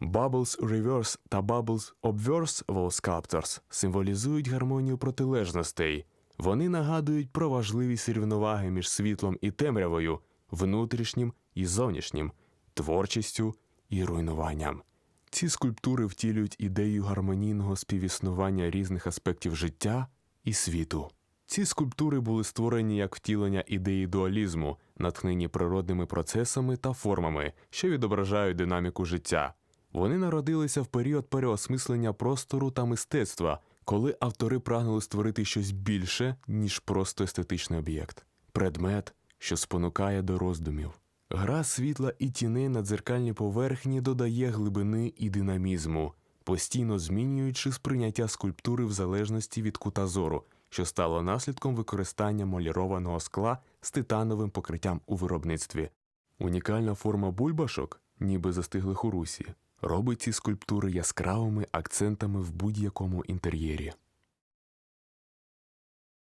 Bubbles Reverse та Bubbles Obverse Wall Sculptors символізують гармонію протилежностей. Вони нагадують про важливість рівноваги між світлом і темрявою, внутрішнім і зовнішнім, творчістю і руйнуванням. Ці скульптури втілюють ідею гармонійного співіснування різних аспектів життя і світу. Ці скульптури були створені як втілення ідеї дуалізму, натхнені природними процесами та формами, що відображають динаміку життя. Вони народилися в період переосмислення простору та мистецтва, коли автори прагнули створити щось більше, ніж просто естетичний об'єкт, предмет, що спонукає до роздумів. Гра світла і тіней на дзеркальній поверхні додає глибини і динамізму, постійно змінюючи сприйняття скульптури в залежності від кута зору, що стало наслідком використання молірованого скла з титановим покриттям у виробництві. Унікальна форма бульбашок, ніби застиглих у русі, робить ці скульптури яскравими акцентами в будь-якому інтер'єрі.